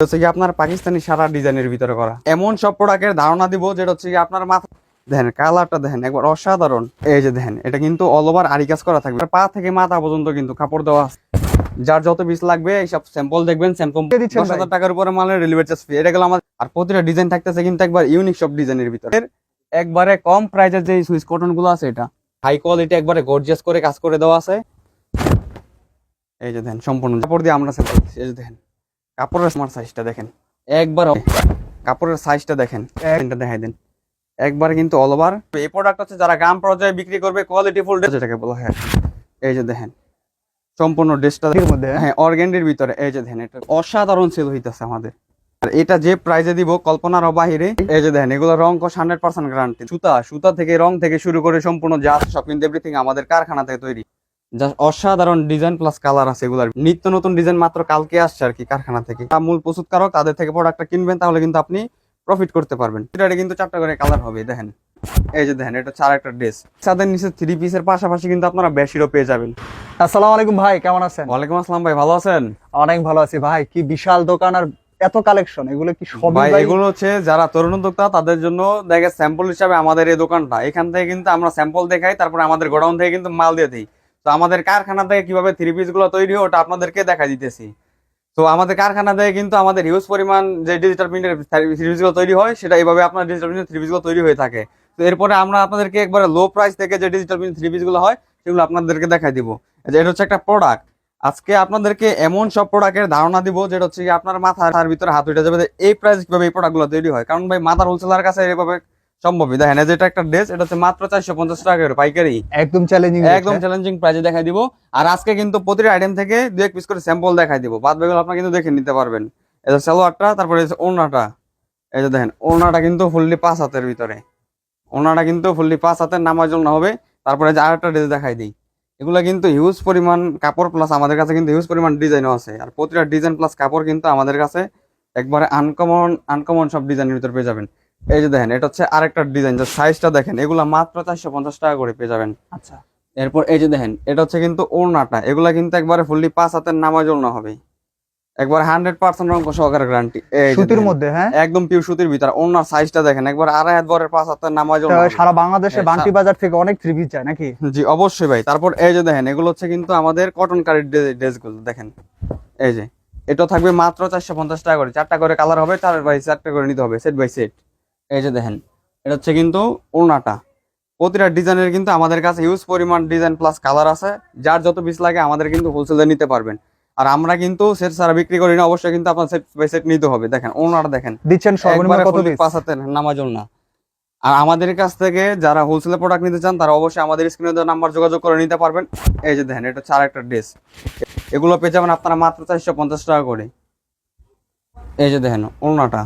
হচ্ছে কি আপনার পাকিস্তানি সারা ডিজাইনের ভিতরে করা। এমন সব প্রোডাক্টের ধারণা দিব যেটা হচ্ছে কি আপনার মাথা দেখেন কালারটা দেখেন একবার অসাধারণ। এই যে দেখেন এটা কিন্তু অল ওভার আরি কাজ করা থাকবে। পা থেকে মাথা পর্যন্ত কিন্তু কাপড় দেওয়া আছে। যার যত পিস লাগবে এইসব স্যাম্পল দেখবেন স্যাম্পল দশ হাজার টাকার উপরে মালের ডেলিভারি চার্জ ফ্রি এটা গেল আমার আর প্রতিটা ডিজাইন থাকতেছে কিন্তু একবার ইউনিক সব ডিজাইনের ভিতরে। একবারে কম প্রাইজের যে সুইচ কটনগুলো আছে এটা। হাই কোয়ালিটি একবারে গর্জিয়াস করে কাজ করে দেওয়া আছে। এই যে দেখেন সম্পূর্ণ কাপড় দিয়ে আমরা দিচ্ছি। এই যে দেখেন। কাপড়ের স্মার্ট সাইজটা দেখেন। একবার কাপড়ের সাইজটা দেখেন এটা দেখাই দেন। একবার কিন্তু অল ওভার এই প্রোডাক্ট হচ্ছে যারা গ্রাম পর্যায়ে বিক্রি করবে কোয়ালিটি ফুল যেটাকে বলা হয়। এই যে দেখেন সম্পূর্ণ ড্রেসটা এর মধ্যে হ্যাঁ? হ্যাঁ ভিতরে এই যে দেখেন এটা অসাধারণ সেল হইতেছে আমাদের। আর এটা যে প্রাইজে দিব কল্পনার বাহিরে এই যে দেখেন এগুলো রং কস হান্ড্রেড পার্সেন্ট গ্যারান্টি সুতা সুতা থেকে রং থেকে শুরু করে সম্পূর্ণ যা সব কিন্তু এভরিথিং আমাদের কারখানা থেকে তৈরি। যা অসাধারণ ডিজাইন প্লাস কালার আছে এগুলার। নিত্য নতুন ডিজাইন মাত্র কালকে আসছে আর কি কারখানা থেকে। মূল প্রস্তুতকারক তাদের থেকে প্রোডাক্টটা কিনবেন তাহলে কিন্তু আপনি প্রফিট করতে পারবেন। এটা কিন্তু চারটা করে কালার হবে দেখেন। এই যে দেখেন এটা চার একটা ড্রেস সাদের নিচে থ্রি পিসের পাশাপাশি কিন্তু আপনারা বেশিরও পেয়ে যাবেন। আসসালামু আলাইকুম ভাই কেমন আছেন? ওয়ালাইকুম আসসালাম ভাই ভালো আছেন? অনেক ভালো আছি ভাই কি বিশাল দোকান আর এত কালেকশন এগুলো কি সবই ভাই ভাই? এগুলো হচ্ছে যারা তরুণ উদ্যোক্তা তাদের জন্য দেখে স্যাম্পল হিসাবে আমাদের এই দোকানটা। এখান থেকে কিন্তু আমরা স্যাম্পল দেখাই তারপরে আমাদের গোডাউন থেকে কিন্তু মাল দিয়ে দিই। তো আমাদের কারখানা থেকে কীভাবে থ্রি পিসগুলো তৈরি হয় ওটা আপনাদেরকে দেখা দিতেছি। তো আমাদের কারখানা থেকে কিন্তু আমাদের হিউজ পরিমাণ যে ডিজিটাল প্রিন্টের থ্রি পিসগুলো তৈরি হয়, সেটা এইভাবে আপনার ডিজিটাল প্রিন্টের থ্রি পিসগুলো তৈরি হয়ে থাকে। তো এরপরে আমরা আপনাদেরকে একবারে লো প্রাইস থেকে যে ডিজিটাল প্রিন্ট থ্রি পিসগুলো হয়, সেগুলো আপনাদেরকে দেখাই দিব। যে এটা হচ্ছে একটা প্রোডাক্ট আজকে আপনাদেরকে এমন সব প্রোডাক্টের ধারণা দিব, যেটা হচ্ছে আপনার মাথার ভিতরে হাত উঠে যাবে এই প্রাইস কীভাবে এই প্রোডাক্টগুলো তৈরি হয়। কারণ ভাই, মাথার হোলসেলার কাছে এইভাবে সম্ভবই। দেখেন এই যে এটা একটা ড্রেস এটা হচ্ছে মাত্র চারশো পঞ্চাশ টাকা করে পাইকারি। একদম চ্যালেঞ্জিং একদম চ্যালেঞ্জিং প্রাইজে দেখাই দিব। আর আজকে কিন্তু প্রতিটা আইটেম থেকে দু এক পিস করে স্যাম্পল দেখাই দিব। বাদ বাকিগুলো আপনারা কিন্তু দেখে নিতে পারবেন। যে সালোয়ারটা তারপরে এই যে ওড়নাটা। এই যে দেখেন ওড়নাটা কিন্তু ফুললি পাঁচ হাতের ভিতরে। ওড়নাটা কিন্তু ফুললি পাঁচ হাতের নামার জন্য হবে। তারপরে যে আরেকটা ড্রেস দেখাই দিই। এগুলো কিন্তু হিউজ পরিমাণ কাপড় প্লাস আমাদের কাছে কিন্তু হিউজ পরিমাণ ডিজাইনও আছে। আর প্রতিটা ডিজাইন প্লাস কাপড় কিন্তু আমাদের কাছে একবারে আনকমন আনকমন সব ডিজাইনের ভিতরে পেয়ে যাবেন। এই যে দেখেন এটা হচ্ছে আরেকটা ডিজাইন যে সাইজটা দেখেন এগুলা মাত্র চারশো পঞ্চাশ টাকা করে পেয়ে যাবেন। আচ্ছা। এরপর এই যে দেখেন এটা হচ্ছে কিন্তু ওড়নাটা এগুলা কিন্তু একবারে ফুললি পাঁচ হাতের নামাজ ওড়না হবে। একবার হান্ড্রেড পার্সেন্ট রঙ সহকারে গ্যারান্টি সুতির মধ্যে হ্যাঁ? একদম পিউ সুতির ভিতর ওড়নার সাইজটা দেখেন একবার আড়াই হাত বরের পাঁচ হাতের নামাজ। সারা বাংলাদেশে হ্যাঁ, বান্টি বাজার থেকে অনেক থ্রি পিস যায় নাকি? জি অবশ্যই ভাই। তারপর এই যে দেখেন এগুলো হচ্ছে কিন্তু আমাদের কটন কারির ড্রেসগুলো দেখেন। এই যে এটা থাকবে মাত্র চারশো পঞ্চাশ টাকা করে। চারটা করে কালার হবে চার বাই চারটা করে নিতে হবে সেট বাই সেট এই যে দেখেন এটা হচ্ছে কিন্তু ওড়নাটা। প্রতিটা ডিজাইনের কিন্তু আমাদের কাছে ইউজ পরিমাণ ডিজাইন প্লাস কালার আছে। যার যত পিস লাগে আমাদের কিন্তু হোলসেলে নিতে পারবেন। আর আমরা কিন্তু সেট সারা বিক্রি করি না অবশ্যই কিন্তু আপনার সেট বাই সেট নিতে হবে। দেখেন ওড়নাটা দেখেন। দিচ্ছেন সর্বনিম্ন কত পিস পাঁচ না। আর আমাদের কাছ থেকে যারা হোলসেল প্রোডাক্ট নিতে চান তারা অবশ্যই আমাদের স্ক্রিনে দেওয়া নাম্বার যোগাযোগ করে নিতে পারবেন। এই যে দেখেন এটা হচ্ছে আরেকটা ড্রেস এগুলো পেয়ে যাবেন আপনারা মাত্র চারশো পঞ্চাশ টাকা করে। এই যে দেখেন ওড়নাটা।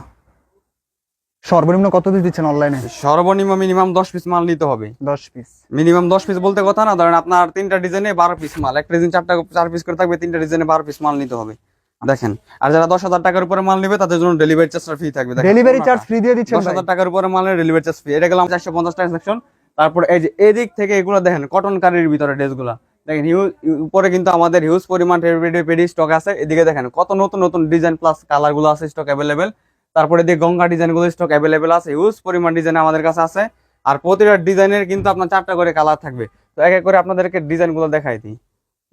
সর্বনিম্ন কত পিস দিচ্ছেন অনলাইনে সর্বনিম্ন মিনিমাম দশ পিস মাল নিতে হবে। দশ পিস মিনিমাম দশ পিস বলতে কথা না ধরেন আপনার তিনটা ডিজাইনে বারো পিস মাল। একটা ডিজাইন চারটা চার পিস করে থাকবে তিনটা ডিজাইনে বারো পিস মাল নিতে হবে। দেখেন আর যারা দশ হাজার টাকার উপরে মাল নেবে তাদের জন্য ডেলিভারি চার্জটা ফ্রি থাকবে। ডেলিভারি চার্জ ফ্রি দিয়ে দিচ্ছেন দশ হাজার টাকার উপরে মালের ডেলিভারি চার্জ ফ্রি এটা গেলাম চারশো পঞ্চাশ টাকা সেকশন তারপর এই যে এদিক থেকে এগুলো দেখেন কটন কারির ভিতরে ড্রেসগুলো দেখেন হিউজ উপরে কিন্তু আমাদের হিউজ পরিমাণ পেডি স্টক আছে। এদিকে দেখেন কত নতুন নতুন ডিজাইন প্লাস কালারগুলো আছে স্টক অ্যাভেলেবেল তারপরে দিয়ে গঙ্গা ডিজাইনগুলো স্টক অ্যাভেলেবেল আছে হিউজ পরিমাণ ডিজাইন আমাদের কাছে আছে। আর প্রতিটা ডিজাইনের কিন্তু আপনার চারটা করে কালার থাকবে। তো এক এক করে আপনাদেরকে ডিজাইনগুলো দেখাই দিই।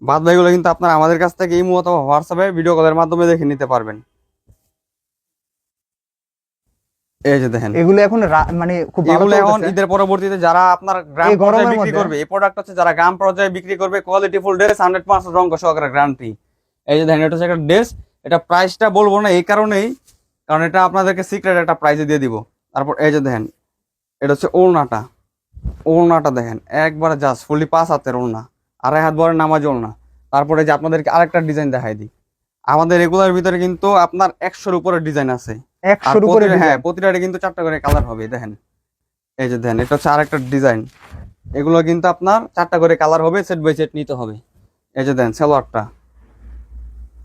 বাদ বাকিগুলো কিন্তু আপনারা আমাদের কাছ থেকে ইমো অথবা হোয়াটসঅ্যাপে ভিডিও কলের মাধ্যমে দেখে নিতে পারবেন। এই যে দেখেন। এগুলো এখন মানে খুব এগুলো এখন চলতেছে। ঈদের পরবর্তীতে যারা আপনার গ্রাম পর্যায়ে বিক্রি করবে এই প্রোডাক্ট হচ্ছে যারা গ্রাম পর্যায়ে বিক্রি করবে quality full dress hundred percent রঙ সহকারে গ্যারান্টি এই যে দেখেন এটা হচ্ছে একটা ড্রেস এটা প্রাইসটা বলব না এই কারণেই কারণ এটা আপনাদেরকে সিক্রেট একটা প্রাইসে দিয়ে দিব। তারপর এই যে দেখেন এটা হচ্ছে ওড়নাটা। ওড়নাটা দেখেন একবারে জাস্ট ফুলি পাঁচ হাতের ওড়না আড়াই হাত বড় নামাজ ওড়না। তারপরে যে আপনাদেরকে আরেকটা ডিজাইন দেখাই দিই। আমাদের রেগুলার ভিতরে কিন্তু আপনার একশোর উপরে ডিজাইন আছে। আর একশোর উপরে প্রতিটা- হ্যাঁ। প্রতিটারে কিন্তু চারটা করে কালার হবে দেখেন। এই যে দেখেন এটা হচ্ছে আরেকটা ডিজাইন এগুলো কিন্তু আপনার চারটা করে কালার হবে সেট বাই সেট নিতে হবে। এই যে দেন সালোয়ারটা।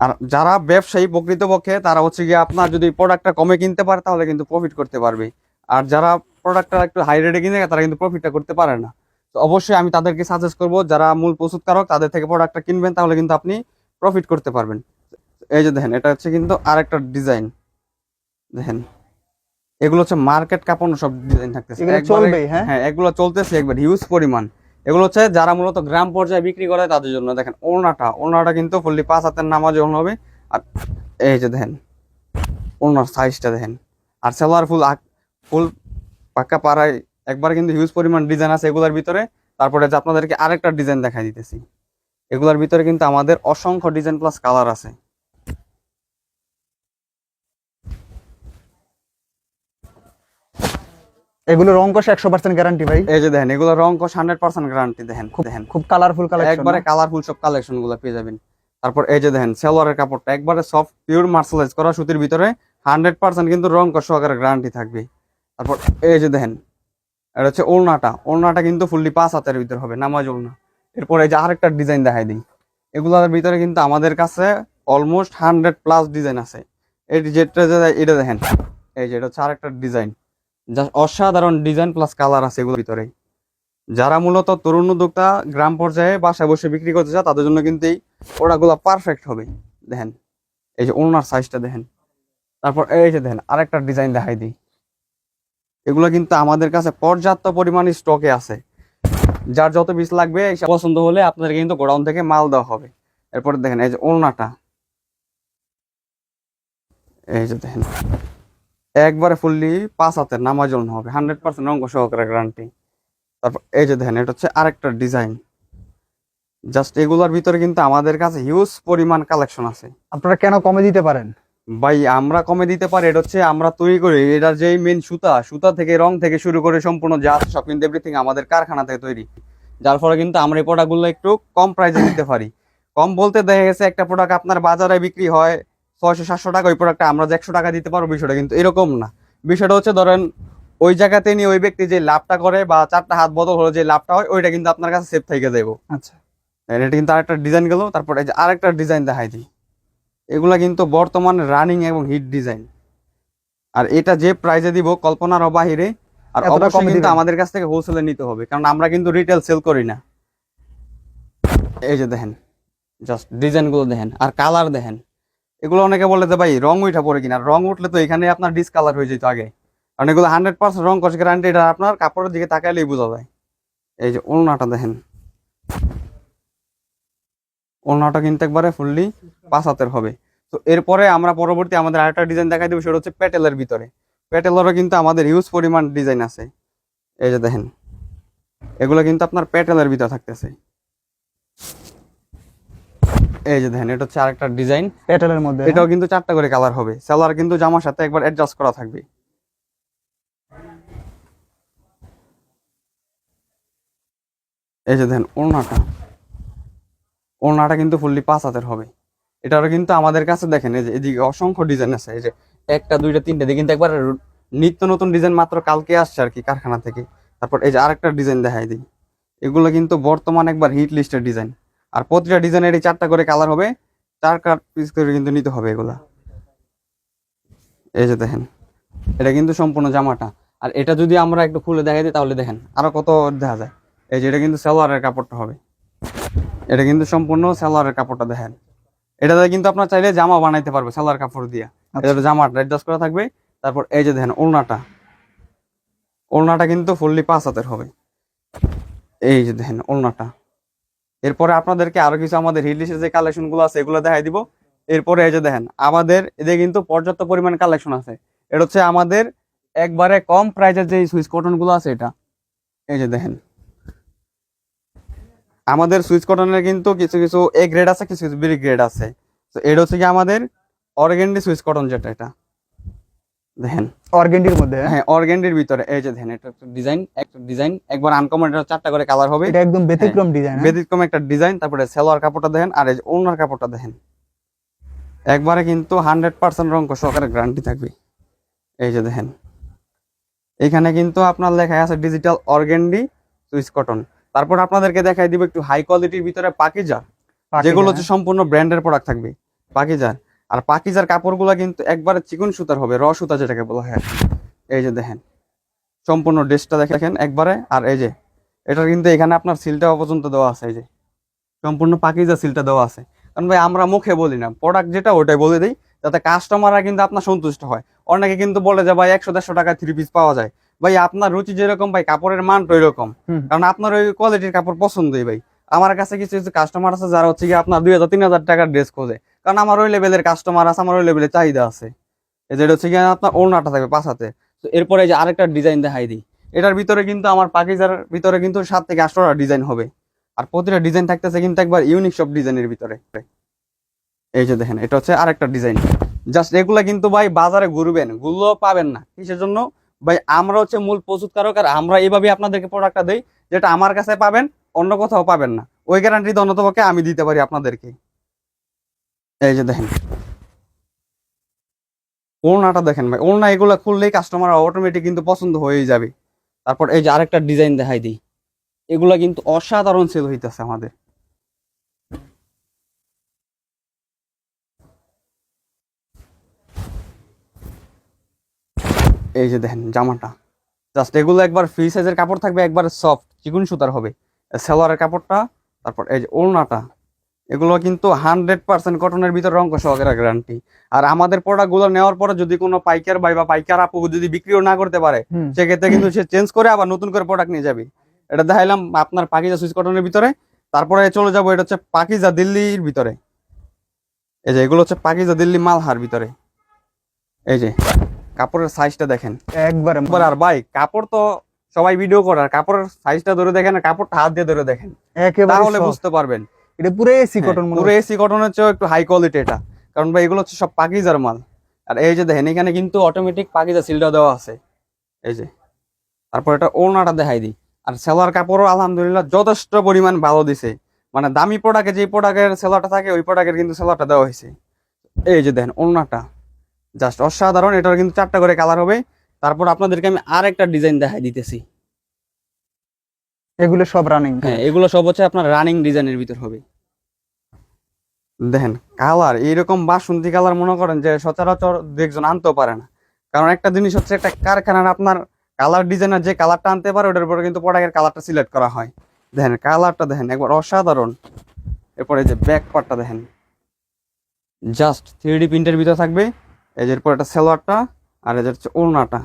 আর যারা ব্যবসায়ী প্রকৃতপক্ষে তারা হচ্ছে গিয়ে আপনার যদি প্রোডাক্টটা কমে কিনতে পারে তাহলে কিন্তু প্রফিট করতে পারবে। আর যারা প্রোডাক্টটা একটু হাই রেটে কিনে তারা কিন্তু প্রফিটটা করতে পারে না। তো অবশ্যই আমি তাদেরকে সাজেস্ট করব যারা মূল প্রস্তুতকারক তাদের থেকে প্রোডাক্টটা কিনবেন তাহলে কিন্তু আপনি প্রফিট করতে পারবেন। এই যে দেখেন এটা হচ্ছে কিন্তু আরেকটা ডিজাইন দেখেন এগুলো হচ্ছে মার্কেট কাঁপানো সব ডিজাইন থাকতেছে। হ্যাঁ? হ্যাঁ এগুলো চলতেছে একবার হিউজ পরিমাণ। এগুলো হচ্ছে যারা মূলত গ্রাম পর্যায়ে বিক্রি করে তাদের জন্য। দেখেন, ওড়নাটা ওড়নাটা কিন্তু ফুললি পাঁচ হাতের নামাজ ওড়না হবে, আর এই যে দেখেন, ওড়নার সাইজটা দেখেন। আর সেলোয়ার ফুল ফুল পাক্কা পাড়ায় একবার কিন্তু হিউজ পরিমাণ ডিজাইন আছে এগুলোর ভিতরে। তারপরে যে আপনাদেরকে আরেকটা ডিজাইন দেখাই দিতেছি। এগুলোর ভিতরে কিন্তু আমাদের অসংখ্য ডিজাইন প্লাস কালার আছে। এগুলো রং কষা একশো পার্সেন্ট গ্যারান্টি ভাই। এই যে দেখেন এগুলো রং কস হান্ড্রেড পার্সেন্ট গ্যারান্টি দেখেন দেখেন। খুব কালারফুল কালার একবারে কালারফুল সব কালেকশনগুলো পেয়ে যাবেন। তারপর এই যে দেখেন সেলোয়ারের কাপড়টা একবারে সফট পিওর মার্শালাইজ করা সুতির ভিতরে হান্ড্রেড পার্সেন্ট কিন্তু রং কস সহকারে গ্যারান্টি থাকবে। তারপর এই যে দেখেন এটা হচ্ছে ওড়নাটা। ওড়নাটা কিন্তু ফুললি পাঁচ হাতের ভিতরে হবে নামাজ ওড়না। এরপর এই যে আরেকটা ডিজাইন দেখাই দিই। এগুলোর ভিতরে কিন্তু আমাদের কাছে অলমোস্ট হান্ড্রেড প্লাস ডিজাইন আছে। এই যেটা এটা দেখেন এই যে এটা হচ্ছে আরেকটা ডিজাইন জাস্ট অসাধারণ ডিজাইন প্লাস কালার আছে এগুলোর ভিতরে। যারা মূলত তরুণ উদ্যোক্তা গ্রাম পর্যায়ে বাসায় বসে বিক্রি করতে চায়, তাদের জন্য কিন্তু এই ওড়াগুলো পারফেক্ট হবে। দেখেন, এই যে ওনার সাইজটা দেখেন। তারপর এই যে দেখেন, আরেকটা ডিজাইন দেখাই দিই। এগুলো কিন্তু আমাদের কাছে পর্যাপ্ত পরিমাণে স্টকে আছে। যার যত পিস লাগবে পছন্দ হলে আপনাদের কিন্তু গোডাউন থেকে মাল দেওয়া হবে। এরপর দেখেন, এই যে ওড়নাটা এই যে দেখেন একবারে ফুললি পাঁচ হাতের নামাজ ওড়না হবে হান্ড্রেড পার্সেন্ট অঙ্ক সহকারে গ্যারান্টি তারপর এই যে দেখেন এটা হচ্ছে আরেকটা ডিজাইন জাস্ট এগুলোর ভিতরে কিন্তু আমাদের কাছে হিউজ পরিমাণ কালেকশন আছে। আপনারা কেন কমে দিতে পারেন? ভাই আমরা কমে দিতে পারি এটা হচ্ছে আমরা তৈরি করি এটার যেই মেন সুতা সুতা থেকে রং থেকে শুরু করে সম্পূর্ণ যা আছে সব কিন্তু এভরিথিং আমাদের কারখানা থেকে তৈরি। যার ফলে কিন্তু আমরা এই প্রোডাক্টগুলো একটু কম প্রাইসে দিতে পারি। কম বলতে দেখা গেছে একটা প্রোডাক্ট আপনার বাজারে বিক্রি হয় ছয়শো সাতশো টাকা ওই প্রোডাক্টটা আমরা যে একশো টাকা দিতে পারব বিষয়টা কিন্তু এরকম না। বিষয়টা হচ্ছে ধরেন ওই জায়গাতে নিয়ে ওই ব্যক্তি যে লাভটা করে বা চারটা হাত বদল হলে যে লাভটা হয় ওইটা কিন্তু আপনার কাছে সেফ থেকে যাব আচ্ছা। এটা কিন্তু আরেকটা ডিজাইন গেল তারপর এই যে আরেকটা ডিজাইন দেখাই দিই। এগুলা কিন্তু বর্তমানে রানিং এবং হিট ডিজাইন আর এটা যে প্রাইজে দিব কল্পনার বাহিরে আর অবশ্যই কিন্তু আমাদের কাছ থেকে হোলসেলে নিতে হবে কারণ আমরা কিন্তু রিটেল সেল করি না। এই যে দেখেন জাস্ট ডিজাইনগুলো দেখেন আর কালার দেখেন। এগুলো অনেকে বলে যে, ভাই, রং উঠা পড়ে কিনা? রং উঠলে তো এখানে আপনার ডিসকালার হয়ে যেত আগে। কারণ এগুলো হান্ড্রেড পার্সেন্ট রং কষ গ্যারান্টি এটা আপনার কাপড়ের দিকে তাকাইলেই বোঝা যায়। এই যে ওড়নাটা দেখেন। ওড়নাটা কিন্তু একবারে ফুললি পাঁচ হাতের হবে। তো এরপরে আমরা পরবর্তী আমাদের আরেকটা ডিজাইন দেখাই দেবো, সেটা হচ্ছে প্যাটেলের ভিতরে। প্যাটেলেরও কিন্তু আমাদের হিউজ পরিমাণ ডিজাইন আছে। এই যে দেখেন। এগুলো কিন্তু আপনার প্যাটেলের ভিতরে থাকতেছে। এই যে দেখেন এটা হচ্ছে আরেকটা ডিজাইন পেটেলের মধ্যে হ্যাঁ? এটাও কিন্তু চারটা করে কালার হবে। সালোয়ার কিন্তু জামার সাথে একবার অ্যাডজাস্ট করা থাকবে। এই যে দেখেন ওড়নাটা। ওড়নাটা কিন্তু ফুললি পাঁচ হাতের হবে। এটারও কিন্তু আমাদের কাছে দেখেন এই যে এদিকে অসংখ্য ডিজাইন আছে। এই যে একটা দুইটা তিনটা দিয়ে কিন্তু একবার নিত্য নতুন ডিজাইন মাত্র কালকে আসছে আর কি কারখানা থেকে। তারপর এই যে আরেকটা ডিজাইন দেখাই দিই। এগুলো কিন্তু বর্তমান একবার হিট লিস্টের ডিজাইন আর প্রতিটা ডিজাইনের এই চারটা করে কালার হবে। চার কাট পিস করে কিন্তু নিতে হবে এগুলা। এই যে দেখেন এটা কিন্তু সম্পূর্ণ জামাটা। আর এটা যদি আমরা একটু খুলে দেখাই দিই তাহলে দেখেন আরও কত দেখা যায়। এই যে এটা কিন্তু সালোয়ারের কাপড়টা হবে। এটা কিন্তু সম্পূর্ণ সালোয়ারের কাপড়টা দেখেন। এটাতে কিন্তু আপনার চাইলে জামা বানাইতে পারবে সালোয়ার কাপড় দিয়ে। আচ্ছা। এটা জামাটা অ্যাডজাস্ট করা থাকবে। তারপর এই যে দেখেন ওড়নাটা। ওড়নাটা কিন্তু ফুললি পাঁচ হাতের হবে। এই যে দেখেন ওড়নাটা। এরপরে আপনাদেরকে আরও কিছু আমাদের হিলিশের যে কালেকশনগুলো আছে, এগুলো দেখাই দিব। এরপরে এই যে দেখেন, আমাদের এদের কিন্তু পর্যাপ্ত পরিমাণ কালেকশন আছে। এটা হচ্ছে আমাদের একবারে কম প্রাইজের যে সুইচ কটনগুলো আছে এটা। এই যে দেখেন। আমাদের সুইচ কটনের কিন্তু কিছু কিছু এ গ্রেড আছে, কিছু কিছু বি গ্রেড আছে। তো এটা হচ্ছে কি আমাদের অর্গেন্ডি সুইচ কটন যেটা এটা। দেখেন। অর্গেন্ডির মধ্যে হ্যাঁ? হ্যাঁ অর্গেন্ডির ভিতরে এই যে দেখেন এটা একটা ডিজাইন একটা ডিজাইন একবার আনকমন এটা চারটা করে কালার হবে। এটা একদম ব্যতিক্রম ডিজাইন ব্যতিক্রম একটা ডিজাইন তারপরে সেলোয়ার কাপড়টা দেখেন আর এই যে ওনার কাপড়টা দেখেন। একবারে কিন্তু হান্ড্রেড পার্সেন্ট রঙ সহকারে গ্যারান্টি থাকবে। এই যে দেখেন। এখানে কিন্তু আপনার লেখা আছে ডিজিটাল অর্গেন্ডি সুইচ কটন তারপর আপনাদেরকে দেখাই দিব একটু হাই কোয়ালিটির ভিতরে পাকিজা যেগুলো হচ্ছে সম্পূর্ণ ব্র্যান্ডের প্রোডাক্ট থাকবে। পাকিজার। আর পাকিজার কাপড়গুলো কিন্তু একবারে চিকন সুতার হবে র সুতা যেটাকে বলা হয়। এই যে দেখেন সম্পূর্ণ ড্রেসটা দেখেন একবারে আর এই যে এটার কিন্তু এখানে আপনার সিলটা পর্যন্ত দেওয়া আছে এই যে সম্পূর্ণ পাকিজা সিলটা দেওয়া আছে। কারণ ভাই আমরা মুখে বলি না প্রোডাক্ট যেটা ওটাই বলে দিই যাতে কাস্টমাররা কিন্তু আপনার সন্তুষ্ট হয়। অনেকে কিন্তু বলে যে ভাই একশো দেড়শো টাকা থ্রি পিস পাওয়া যায়। ভাই আপনার রুচি যেরকম ভাই কাপড়ের মানটা ওইরকম। কারণ আপনার ওই কোয়ালিটির কাপড় পছন্দই ভাই। আমার কাছে কিছু কিছু কাস্টমার আছে যারা হচ্ছে কি আপনার দুই হাজার, তিন হাজার টাকার ড্রেস খোঁজে। কারণ আমার ওই লেভেলের কাস্টমার আছে, আমার ওই লেভেলের চাহিদা আছে। যেটা হচ্ছে কি আপনার ওড়নাটা থাকবে পাশাতে তো এরপরে যে আরেকটা ডিজাইন দেখাই দিই। এটার ভিতরে কিন্তু আমার পাকিজার ভিতরে কিন্তু সাত থেকে আটশোটা ডিজাইন হবে। আর প্রতিটা ডিজাইন থাকতেছে কিন্তু একবার ইউনিক সব ডিজাইনের ভিতরে। এই যে দেখেন, এটা হচ্ছে আরেকটা ডিজাইন জাস্ট এগুলা কিন্তু ভাই বাজারে ঘুরবেনগুলো পাবেন না। কিসের জন্য? ভাই আমরা হচ্ছে মূল প্রস্তুতকারক আর আমরা এইভাবে আপনাদেরকে প্রোডাক্টটা দেই, যেটা আমার কাছে পাবেন অন্য কোথাও পাবেন না। ওই গ্যারান্টি তো অন্যতপক্ষে আমি দিতে পারি আপনাদেরকে। এই যে দেখেন। ওড়নাটা দেখেন ভাই, ওড়না এগুলা খুললেই কাস্টমার অটোমেটিক কিন্তু পছন্দ হয়েই যাবে। তারপর এই যে আরেকটা ডিজাইন দেখাই দিই। এগুলা কিন্তু অসাধারণ সেল হইতেছে আমাদের। এই যে দেখেন, জামাটা। জাস্ট এগুলো একবার ফ্রি সাইজের কাপড় থাকবে, একবার সফট চিকুন সুতার হবে। সেলোয়ারের কাপড়টা তারপর এই যে ওড়নাটা এগুলো কিন্তু হান্ড্রেড পার্সেন্ট কটনের ভিতরে রঙ সহকারে গ্যারান্টি আর আমাদের প্রোডাক্টগুলো নেওয়ার পরে যদি কোনো পাইকার ভাই বা পাইকার আপু যদি বিক্রিও না করতে পারে সেক্ষেত্রে কিন্তু সে চেঞ্জ করে আবার নতুন করে প্রোডাক্ট নিয়ে যাবে। এটা দেখাইলাম আপনার পাকিজা সুইচ কটনের ভিতরে তারপরে চলে যাব এটা হচ্ছে পাকিজা দিল্লির ভিতরে। এই যে এগুলো হচ্ছে পাকিজা দিল্লি মালহার ভিতরে। এই যে কাপড়ের সাইজটা দেখেন। একবারে একবার আর ভাই কাপড় তো সবাই ভিডিও করে আর কাপড়ের সাইজটা ধরে দেখেন আর কাপড়টা হাত দিয়ে ধরে দেখেন। তাহলে বুঝতে পারবেন। এটা পুরো এসি কটন হ্যাঁ, পুরো এসি কটন হচ্ছে একটু হাই কোয়ালিটি এটা। কারণ ভাই এগুলো হচ্ছে সব পাকিজার মাল। আর এই যে দেখেন এখানে কিন্তু অটোমেটিক পাকিজা সিলটা দেওয়া আছে। এই যে। তারপর এটা ওড়নাটা দেখাই দিই। আর সেলার কাপড়ও আলহামদুলিল্লাহ যথেষ্ট পরিমাণ ভালো দিছে। মানে দামি প্রোডাক্টে যে প্রোডাক্টের সেলারটা থাকে ওই প্রোডাক্টের কিন্তু সেলারটা দেওয়া হয়েছে। এই যে দেখেন ওড়নাটা। জাস্ট অসাধারণ এটার কিন্তু চারটা করে কালার হবে। তারপর আপনাদেরকে আমি আর একটা ডিজাইন দেখাই দিতেছি। এগুলো সব রানিং হ্যাঁ এগুলো সব হচ্ছে আপনার রানিং ডিজাইনের ভিতর হবে। দেখেন কালার এইরকম বাসন্তী কালার মনে করেন যে সচরাচর দেখজন আনতেও পারে না। কারণ একটা জিনিস হচ্ছে একটা কারখানার আপনার কালার ডিজাইনার যে কালারটা আনতে পারে ওটার উপরে কিন্তু প্রোডাক্টের কালারটা সিলেক্ট করা হয়। দেখেন কালারটা দেখেন একবার অসাধারণ। এরপরে যে ব্যাক পার্টটা দেখেন। জাস্ট থ্রি ডি প্রিন্টের ভিতরে থাকবে। এই যে এরপর একটা সেলোয়ারটা। আর এদের হচ্ছে ওড়নাটা।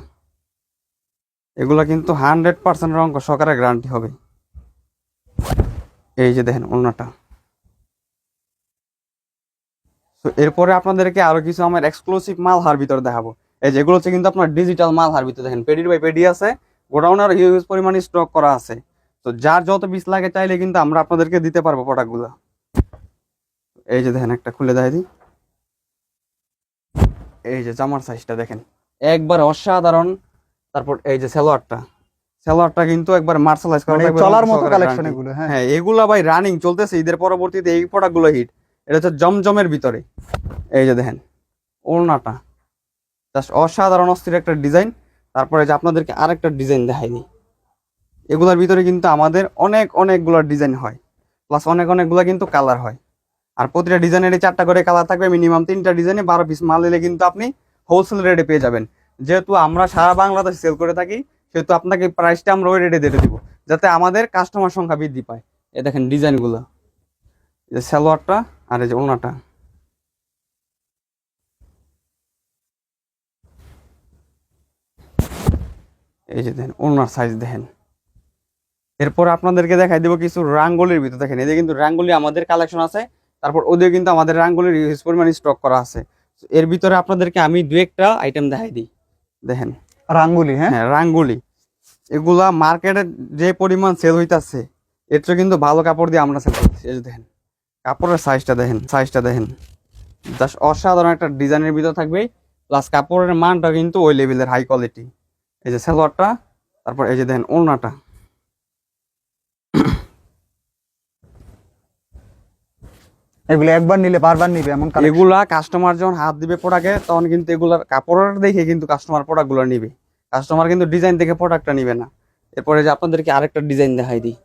এগুলো কিন্তু হান্ড্রেড পার্সেন্ট রঙ সহকারে গ্যারান্টি হবে। এই যে দেখেন ওড়নাটা। তো এরপরে আপনাদেরকে আরও কিছু আমার এক্সক্লুসিভ মাল হার ভিতর দেখাবো। এই যেগুলো হচ্ছে কিন্তু আপনার ডিজিটাল মাল হার ভিতর দেখেন পেডির বাই পেডি আছে গোডাউনের হিউজ পরিমাণে স্টক করা আছে। তো যার যত পিস লাগে চাইলে কিন্তু আমরা আপনাদেরকে দিতে পারব প্রোডাক্টগুলো এই যে দেখেন একটা খুলে দেয় দিই। এই যে জামার সাইজটা দেখেন। একবার অসাধারণ তারপর এই যে সালোয়ারটা সালোয়ারটা কিন্তু একবার মার্শালাইজ করা মানে চলার মতো কালেকশন এগুলো হ্যাঁ। হ্যাঁ এগুলা ভাই রানিং চলতেছে ঈদের পরবর্তীতে এই প্রোডাক্টগুলো হিট এটা হচ্ছে জমজমের ভিতরে। এই যে দেখেন ওড়নাটা। জাস্ট অসাধারণ অস্থির একটা ডিজাইন তারপরে যে আপনাদেরকে আরেকটা ডিজাইন দেখাই দিই এগুলোর ভিতরে কিন্তু আমাদের অনেক অনেকগুলো ডিজাইন হয়। প্লাস অনেক অনেকগুলো কিন্তু কালার হয়। আর প্রতিটা ডিজাইনের চারটা করে কালার থাকবে মিনিমাম তিনটা ডিজাইনে বারো পিস মাল নিলে কিন্তু আপনি হোলসেল রেটে পেয়ে যাবেন। যেহেতু আমরা সারা বাংলাদেশ সেল করে থাকি, সেহেতু আপনাকে প্রাইসটা আমরা ওই রেটে দিয়ে দিব, যাতে আমাদের কাস্টমার সংখ্যা বৃদ্ধি পায়। এ দেখেন ডিজাইনগুলো যে সালোয়ারটা আর এই যে ওনাটা। এই যে দেখেন, ওনার সাইজ দেখেন। এরপর আপনাদেরকে দেখাই দেবো কিছু রাঙ্গলির ভিতর। দেখেন এদের কিন্তু রাঙ্গুলি আমাদের কালেকশন আছে, তারপর ওদের কিন্তু আমাদের রাঙ্গুলির হিউজ পরিমাণ স্টক করা আছে। এর ভিতরে আপনাদেরকে আমি দু একটা আইটেম দেখাই দিই। দেখেন। রাঙ্গুলি হ্যাঁ? হ্যাঁ রাঙ্গুলি। এগুলা মার্কেটে যে পরিমাণ সেল হইতাছে এর চেয়ে কিন্তু ভালো কাপড় দিয়ে আমরা সেল করতেছি। এই দেখেন কাপড়ের সাইজটা দেখেন সাইজটা দেখেন। জাস্ট অসাধারণ একটা ডিজাইনের ভিতর থাকবে। প্লাস কাপড়ের মানটা কিন্তু ওই লেভেলের হাই কোয়ালিটি এই যে সালোয়ারটা তারপর এই যে দেখেন ওড়নাটা। এগুলো একবার নিলে বারবার নিবে এমন এগুলা কাস্টমার যখন হাত দিবে প্রোডাক্টে তখন কিন্তু এগুলার দেখে কিন্তু কাস্টমার প্রোডাক্টগুলো নিবে। কাস্টমার কিন্তু ডিজাইন দেখে প্রোডাক্টটা নিবে না। এরপরে যে আপনাদেরকে আরেকটা ডিজাইন দেখাই দিই।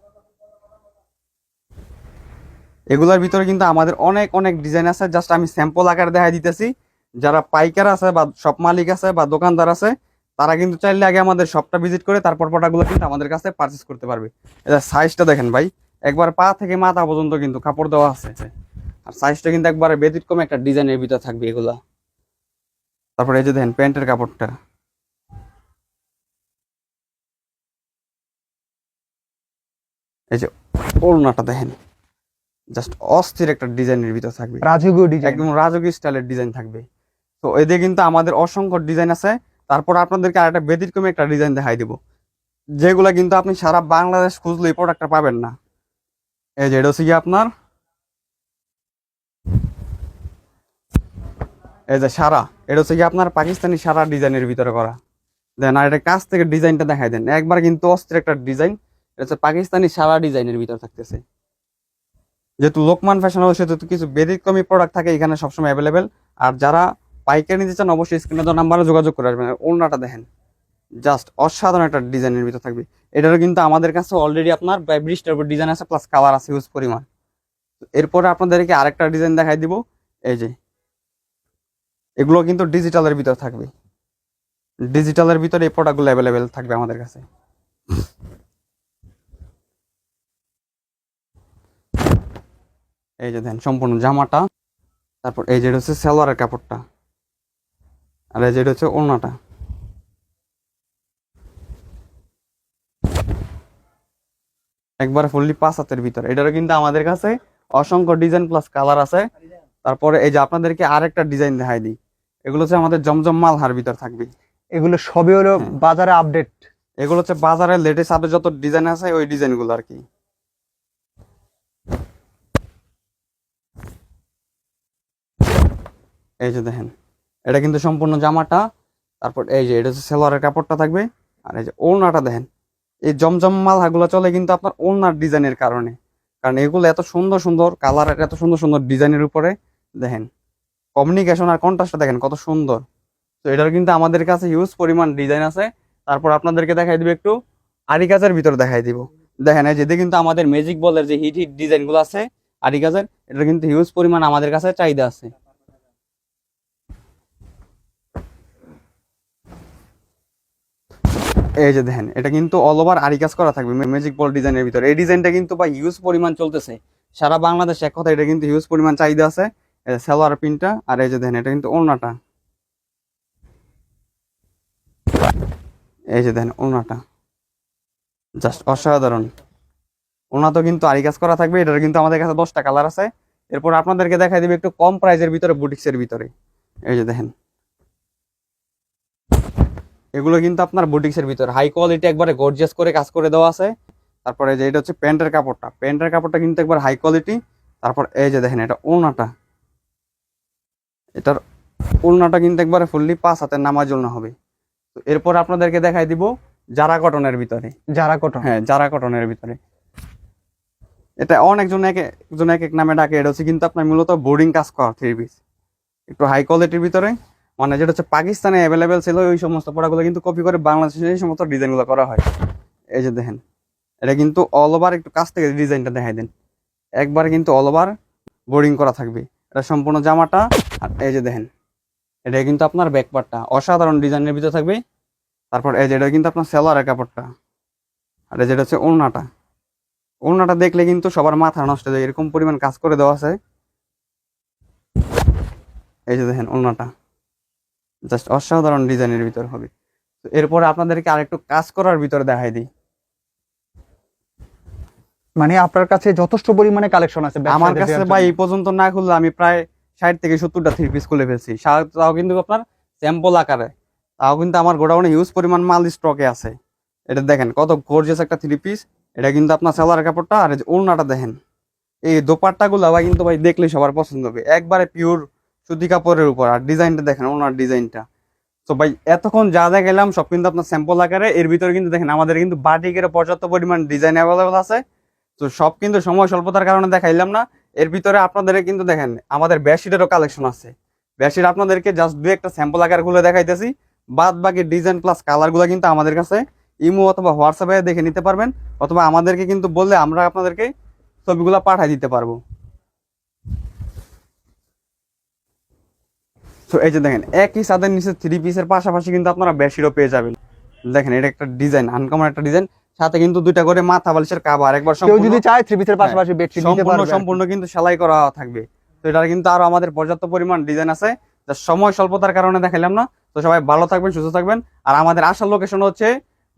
এগুলার ভিতরে কিন্তু আমাদের অনেক অনেক ডিজাইন আছে। জাস্ট আমি স্যাম্পল আকারে দেখাই দিতেছি। যারা পাইকার আছে বা শপ মালিক আছে বা দোকানদার আছে, তারা কিন্তু চাইলে আগে আমাদের শপটা ভিজিট করে তারপর প্রোডাক্টগুলো কিন্তু আমাদের কাছে পারচেস করতে পারবে। এটা সাইজটা দেখেন ভাই। একবার পা থেকে মাথা পর্যন্ত কিন্তু কাপড় দেওয়া আছে। আর সাইজটা কিন্তু একবারে ব্যতিক্রম একটা ডিজাইনের ভিতর থাকবে এগুলা। তারপরে এই যে দেখেন প্যান্টের কাপড়টা। এই যে ওড়নাটা দেখেন জাস্ট অস্থির একটা ডিজাইনের ভিতর থাকবে। রাজকীয় ডিজাইন একদম রাজকীয় স্টাইলের ডিজাইন থাকবে। তো এতে কিন্তু আমাদের অসংখ্য ডিজাইন আছে। তারপর আপনাদেরকে আরেকটা ব্যতিক্রমী একটা ডিজাইন দেখাই দিব। যেগুলা কিন্তু আপনি সারা বাংলাদেশ খুঁজলে এই প্রোডাক্টটা পাবেন না। এই যে এটা হচ্ছে আপনার এই যে সারা, এটা হচ্ছে কি আপনার পাকিস্তানি সারা ডিজাইনের ভিতরে করা। দেন আর এটা কাছ থেকে ডিজাইনটা দেখাই দেন। একবার কিন্তু অস্থির একটা ডিজাইন, এটা হচ্ছে পাকিস্তানি সারা ডিজাইনের ভিতরে থাকতেছে। যেহেতু লোকমান ফ্যাশন হাউস সেহেতু কিছু ব্যতিক্রমী প্রোডাক্ট থাকে, এখানে সবসময় অ্যাভেলেবেল আর যারা পাইকারি নিতে চান, অবশ্যই স্ক্রিনে দেওয়া নাম্বারে যোগাযোগ করে আসবেন। আর ওড়নাটা দেখেন জাস্ট অসাধারণ একটা ডিজাইনের ভিতর থাকবে। এটারও কিন্তু আমাদের কাছে অলরেডি আপনার বিশটার উপর ডিজাইন আছে প্লাস কালার আছে ইউজ পরিমাণ। তো এরপরে আপনাদেরকে আরেকটা ডিজাইন দেখাই দিব। এই যে এগুলো কিন্তু ডিজিটালের ভিতর থাকবে। ডিজিটালের ভিতরে এই প্রোডাক্টগুলো অ্যাভেলেবেল থাকবে আমাদের কাছে। এই যে দেন, সম্পূর্ণ জামাটা, তারপর এই যেটা হচ্ছে সালোয়ারের কাপড়টা, আর এই যেটা হচ্ছে ওড়নাটা। একবার ফুললি পাঁচ হাতের ভিতরে। এটারও কিন্তু আমাদের কাছে অসংখ্য ডিজাইন প্লাস কালার আছে। তারপরে এই যে আপনাদেরকে আরেকটা ডিজাইন দেখাই দিই। এগুলো হচ্ছে আমাদের জমজম মালহার ভিতর থাকবে। এগুলো সবই হলো। বাজারে আপডেট এগুলো হচ্ছে বাজারে লেটেস্ট আপডেট যত ডিজাইন আছে ওই ডিজাইনগুলো আর কি। এই যে দেখেন এটা কিন্তু সম্পূর্ণ জামাটা তারপর এই যে এটা হচ্ছে সেলোয়ারের কাপড়টা থাকবে আর এই যে ওড়নাটা দেখেন এই জমজম মালহাগুলো চলে কিন্তু আপনার ওড়নার ডিজাইনের কারণে। কারণ এগুলো এত সুন্দর সুন্দর কালার এত সুন্দর সুন্দর ডিজাইনের উপরে দেখেন কমিউনিকেশন আর কন্ট্রাস্টটা দেখেন কত সুন্দর। তো এটার কিন্তু আমাদের কাছে হিউজ পরিমাণ ডিজাইন আছে। তারপর আপনাদেরকে দেখাই দিব একটু আরি কাজের ভিতর দেখাই দিব। দেখেন যেতে কিন্তু আমাদের ম্যাজিক বলের যে হিট হিট ডিজাইনগুলো আছে আরি কাজের এটা কিন্তু হিউজ পরিমাণ আমাদের কাছে চাহিদা আছে। এই যে দেখেন, এটা কিন্তু অল ওভার আরি কাজ করা থাকবে ম্যাজিক বল ডিজাইনের ভিতরে। এই ডিজাইনটা কিন্তু বা হিউজ পরিমাণ চলতেছে। সারা বাংলাদেশ এক কথা এটা কিন্তু হিউজ পরিমাণ চাহিদা আছে। সেলোয়ার প্রিন্টটা আর এই যে দেখেন, এটা কিন্তু ওড়নাটা। এই যে দেখেন ওনাটা জাস্ট অসাধারণ। ওনা তো কিন্তু আরি কাজ করা থাকবে, এটার কিন্তু আমাদের কাছে দশটা কালার আছে। এরপর আপনাদেরকে দেখাই দিবে একটু কম প্রাইজের ভিতরে, বুটিক্সের ভিতরে। এই যে দেখেন। এগুলো কিন্তু আপনার বুটিক্সের ভিতরে। হাই কোয়ালিটি একবারে গর্জিয়াস করে কাজ করে দেওয়া আছে। তারপরে যে, এটা হচ্ছে প্যান্টের কাপড়টা। প্যান্টের কাপড়টা কিন্তু একবার হাই কোয়ালিটি তারপর এই যে দেখেন, এটা ওড়নাটা। এটার ওড়নাটা কিন্তু একবারে ফুললি পাঁচ হাতের নামাজ জন্য হবে। তো এরপর আপনাদেরকে দেখাই দিব জারা কটনের ভিতরে। যারা কটন। হ্যাঁ জারা কটনের ভিতরে। এটা অনেকজন এক একজন এক এক নামে ডাকে এটা হচ্ছে কিন্তু আপনার মূলত বোর্ডিং কাজ করা থ্রি পিস একটু হাই কোয়ালিটির ভিতরে মানে যেটা হচ্ছে পাকিস্তানে অ্যাভেলেবেল ছিল ওই সমস্ত প্রোডাক্টগুলো কিন্তু কপি করে বাংলাদেশে এই সমস্ত ডিজাইনগুলো করা হয়। এই যে দেখেন এটা কিন্তু অল ওভার একটু কাছ থেকে ডিজাইনটা দেখাই দেন। একবার কিন্তু অল ওভার বোর্ডিং করা থাকবে। এটা সম্পূর্ণ জামাটা আর এই যে দেখেন এটা কিন্তু আপনার ব্যাকপার্টটা অসাধারণ ডিজাইনের ভিতরে থাকবে। তারপর এই যে এটা কিন্তু আপনার সেলারের কাপড়টা আর এই যেটা হচ্ছে ওড়নাটা। ওড়নাটা দেখলে কিন্তু সবার মাথা নষ্ট হয়ে যায়। এরকম পরিমাণ কাজ করে দেওয়া আছে। এই যে দেখেন ওড়নাটা। জাস্ট অসাধারণ ডিজাইনের ভিতর হবে। তো এরপরে আপনাদেরকে আরেকটু কাজ করার ভিতরে দেখাই দিই। মানে আপনার কাছে যথেষ্ট পরিমাণে কালেকশন আছে। আমার কাছে ভাই এই পর্যন্ত না খুললে আমি প্রায় ষাট থেকে সত্তরটা থ্রি পিস খুলে ফেলছি। তাও কিন্তু আপনার স্যাম্পল আকারে। তাও কিন্তু আমার গোডাউনে হিউজ পরিমাণ মাল স্টকে আছে। এটা দেখেন কত গর্জিয়াস একটা থ্রি পিস এটা কিন্তু আপনার সেলার কাপড়টা আর ওড়নাটা দেখেন। এই দোপাট্টা গুলো ভাই কিন্তু ভাই দেখলেই সবার পছন্দ হবে। একবারে পিওর সুতি কাপড়ের উপর। আর ডিজাইনটা দেখেন ওনার ডিজাইনটা। তো ভাই, এতক্ষণ যা যা গেলাম, সব কিন্তু আপনার স্যাম্পল আকারে। এর ভিতরে কিন্তু দেখেন, আমাদের কিন্তু বাটিকের পর্যাপ্ত পরিমাণ ডিজাইন অ্যাভেলেবল আছে। তো সব কিন্তু সময় স্বল্পতার কারণে দেখাইলাম না। এর ভিতরে আপনাদের কিন্তু দেখেন, আমাদের বেডশিটেরও কালেকশন আছে। বেডশিট আপনাদেরকে জাস্ট দু একটা স্যাম্পল আকারগুলো দেখাইতেছি। বাদ বাকি ডিজাইন প্লাস কালারগুলো কিন্তু আমাদের কাছে ইমো অথবা হোয়াটসঅ্যাপে দেখে নিতে পারবেন, অথবা আমাদেরকে কিন্তু বললে আমরা আপনাদেরকে ছবিগুলো পাঠিয়ে দিতে পারব। তো এই যে দেখেন, একই সাদের নিচে থ্রি পিসের পাশাপাশি কিন্তু আপনারা বেডশিটও পেয়ে যাবেন। দেখেন, এটা একটা ডিজাইন আনকমন একটা ডিজাইন সাথে কিন্তু দুইটা করে মাথা বালিশের কাবার একবার কেউ যদি চায় থ্রি পিসের পাশাপাশি বেডশিট নিতে পারবে। সম্পূর্ণ কিন্তু সেলাই করা থাকবে। তো এটার কিন্তু আরও আমাদের পর্যাপ্ত পরিমাণ ডিজাইন আছে। তা সময় স্বল্পতার কারণে দেখাইলাম না। তো সবাই ভালো থাকবেন সুস্থ থাকবেন। আর আমাদের আসার লোকেশন হচ্ছে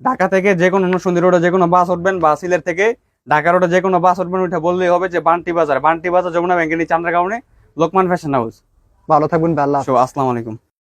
ঢাকা থেকে যে কোনো সুন্দর রোডে যে কোনো বাস উঠবেন বা সিলেট থেকে ঢাকা রোডে যে কোনো বাস উঠবেন উঠে বললেই হবে যে বান্টি বাজার। বান্টি বাজার যমুনা ব্যাংকের নিচে আন্ডারগ্রাউন্ডে লোকমান ফ্যাশন হাউস ভালো থাকবেন আল্লাহ। আসসালামু আলাইকুম।